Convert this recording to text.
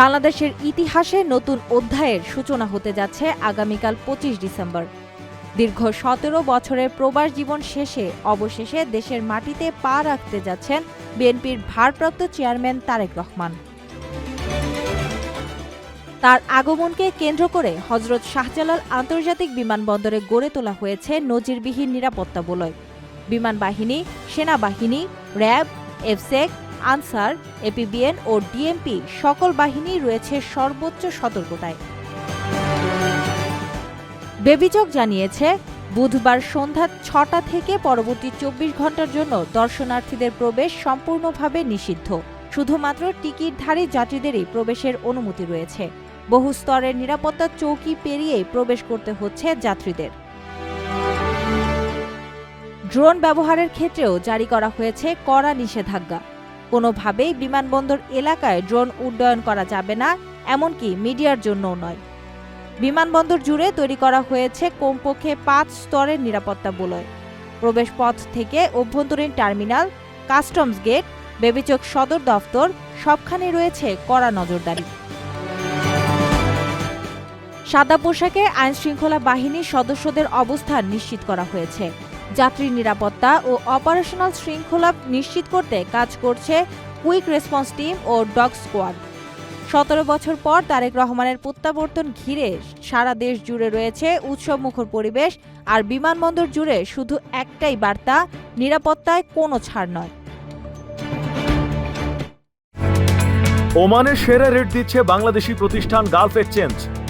বাংলাদেশের ইতিহাসে নতুন অধ্যায়ের সূচনা হতে যাচ্ছে আগামীকাল পঁচিশ ডিসেম্বর। দীর্ঘ সতেরো বছরের প্রবাস জীবন শেষে অবশেষে দেশের মাটিতে পা রাখতে যাচ্ছেন বিএনপির ভারপ্রাপ্ত চেয়ারম্যান তারেক রহমান। তার আগমনকে কেন্দ্র করে হজরত শাহজালাল আন্তর্জাতিক বিমানবন্দরে গড়ে তোলা হয়েছে নজিরবিহীন নিরাপত্তা বলয়। বিমান বাহিনী সেনাবাহিনী, র্যাব, এফসেক আনসার, এপিবিএন ও ডিএমপি সকল বাহিনী রয়েছে সর্বোচ্চ সতর্কতায়। বেবিচক জানিয়েছে, বুধবার সন্ধ্যা ছটা থেকে পরবর্তী চব্বিশ ঘণ্টার জন্য দর্শনার্থীদের প্রবেশ সম্পূর্ণভাবে নিষিদ্ধ। শুধুমাত্র টিকিটধারী যাত্রীদেরই প্রবেশের অনুমতি রয়েছে। বহু স্তরের নিরাপত্তা চৌকি পেরিয়েই প্রবেশ করতে হচ্ছে যাত্রীদের। ড্রোন ব্যবহারের ক্ষেত্রেও জারি করা হয়েছে কড়া নিষেধাজ্ঞা। কোনোভাবেই বিমানবন্দর এলাকায় ড্রোন উড্ডয়ন করা যাবে না, এমনকি মিডিয়ার জন্যও নয়। বিমানবন্দর জুড়ে তৈরি করা হয়েছে কমপক্ষে পাঁচ স্তরের নিরাপত্তা বলয়। প্রবেশপথ থেকে অভ্যন্তরীণ টার্মিনাল, কাস্টমস গেট বেবিচক সদর দফতর, সবখানে রয়েছে কড়া নজরদারি। সাদা পোশাকে আইনশৃঙ্খলা বাহিনীর সদস্যদের অবস্থান নিশ্চিত করা হয়েছে। যাত্রী নিরাপত্তা ও অপারেশনাল শৃঙ্খলা নিশ্চিত করতে কাজ করছে কুইক রেসপন্স টিম ও ডগ স্কোয়াড। সতেরো বছর পর তারেক রহমানের প্রত্যাবর্তন ঘিরে সারা দেশ জুড়ে রয়েছে উৎসবমুখর পরিবেশ আর বিমানবন্দর জুড়ে শুধু একটাই বার্তা, নিরাপত্তায় কোনো ছাড় নয়। ওমানের সেরা রেট দিচ্ছে বাংলাদেশি প্রতিষ্ঠান গালফ এক্সচেঞ্জ।